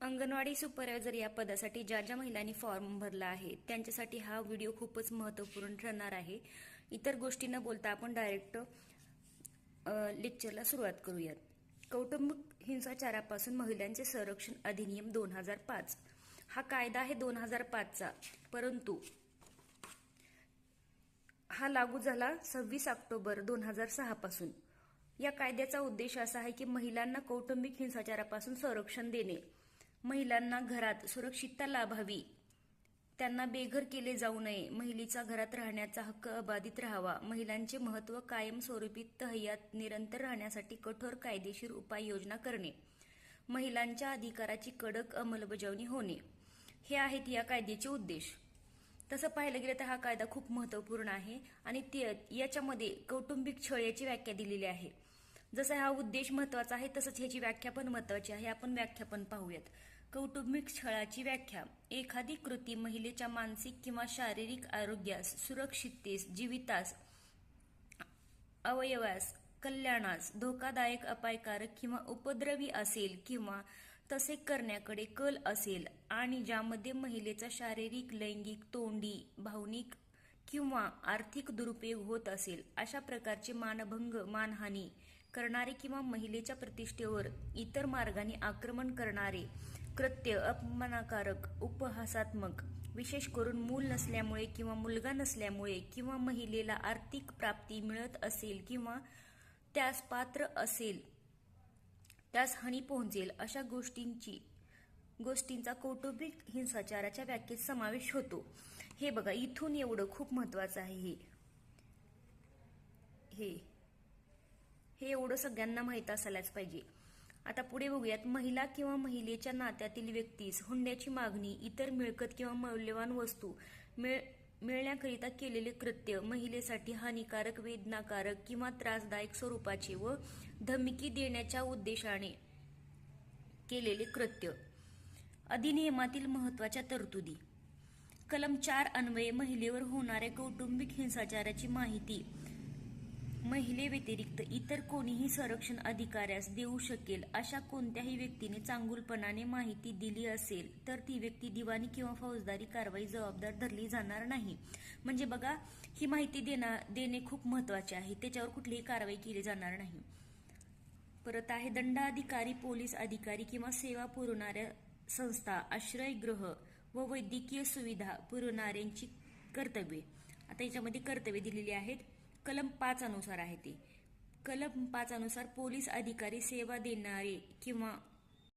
Anganwadi supervisor या पदासाठी ज्या ज्या महिलांनी फॉर्म भरला आहे त्यांच्यासाठी हा व्हिडिओ खूपच महत्त्वपूर्ण ठरणार आहे. इतर गोष्टी न बोलता आपण डायरेक्ट लेक्चरला सुरुवात करूयात. कौटुंबिक हिंसाचारापासून महिलांचे संरक्षण अधिनियम दोन हजार पाच. हा कायदा आहे दोन हजार पाचचा. परंतु हा लागू झाला सव्वीस ऑक्टोबर दोन हजार सहापासून या कायद्याचा उद्देश असा आहे की महिलांना कौटुंबिक हिंसाचारापासून संरक्षण देणे. महिलांना घरात सुरक्षितता लाभावी. त्यांना बेघर केले जाऊ नये. महिलेचा घरात राहण्याचा हक्क अबाधित राहावा. महिलांचे महत्त्व कायमस्वरूपी तहयात निरंतर राहण्यासाठी कठोर कायदेशीर उपाययोजना करणे. महिलांच्या अधिकाराची कडक अंमलबजावणी होणे. हे आहेत या कायद्याचे उद्देश. तसं पाहायला गेलं तर हा कायदा खूप महत्त्वपूर्ण आहे आणि ते याच्यामध्ये कौटुंबिक छळ याची व्याख्या दिलेली आहे. जसा हा उद्देश महत्त्वाचा आहे तसंच ह्याची व्याख्या पण महत्वाची आहे. आपण व्याख्या पण पाहूयात. कौटुंबिक छळाची व्याख्या. एखादी कृती महिलेच्या मानसिक किंवा शारीरिक आरोग्यास सुरक्षिततेस जीवितास अवयवास कल्याणास धोकादायक अपायकारक किंवा उपद्रवी असेल किंवा तसे करण्याकडे कल असेल आणि ज्यामध्ये महिलेचा शारीरिक लैंगिक तोंडी भावनिक किंवा आर्थिक दुरुपयोग होत असेल अशा प्रकारचे मानभंग मानहानी करणारे किंवा महिलेच्या प्रतिष्ठेवर इतर मार्गाने आक्रमण करणारे कृत्य अपमानकारक उपहासात्मक विशेष करून मूल नसल्यामुळे किंवा मुलगा नसल्यामुळे किंवा महिलेला आर्थिक प्राप्ती मिळत असेल किंवा त्यास पात्र असेल त्यास हानी पोहोचेल अशा गोष्टींची गोष्टींचा कौटुंबिक हिंसाचाराच्या व्याख्येत समावेश होतो. हे बघा इथून एवढं खूप महत्वाचं आहे हे. हे. हे एवढं सगळ्यांना माहीत असायलाच पाहिजे. आता पुढे बघूयात. महिला किंवा महिलेच्या नात्यातील व्यक्तीस हुंड्याची मागणी इतर मिळकत किंवा मौल्यवान वस्तू मिळ मिळण्याकरिता केलेले कृत्य महिलेसाठी हानिकारक वेदनाकारक किंवा त्रासदायक स्वरूपाचे व धमकी देण्याच्या उद्देशाने केलेले कृत्य. अधिनियमातील महत्त्वाच्या तरतुदी. कलम चार अन्वये महिलेवर होणाऱ्या कौटुंबिक हिंसाचाराची माहिती महिलेव्यतिरिक्त इतर कोणीही संरक्षण अधिकाऱ्यास देऊ शकेल अशा कोणत्याही व्यक्तीने चांगुलपणाने माहिती दिली असेल तर ती व्यक्ती दिवाणी किंवा फौजदारी कारवाई जबाबदार धरली जाणार नाही. म्हणजे बघा ही माहिती देणार देणे खूप महत्त्वाचे आहे. त्याच्यावर कुठलीही कारवाई केली जाणार नाही. परत आहे दंडाधिकारी पोलीस अधिकारी किंवा सेवा पुरवणाऱ्या संस्था आश्रयगृह व वैद्यकीय सुविधा पुरवणाऱ्यांची कर्तव्ये. आता याच्यामध्ये कर्तव्ये दिलेली आहेत. कलम पाच अनुसार आहे ते. कलम पाच अनुसार पोलीस अधिकारी सेवा देणारे किंवा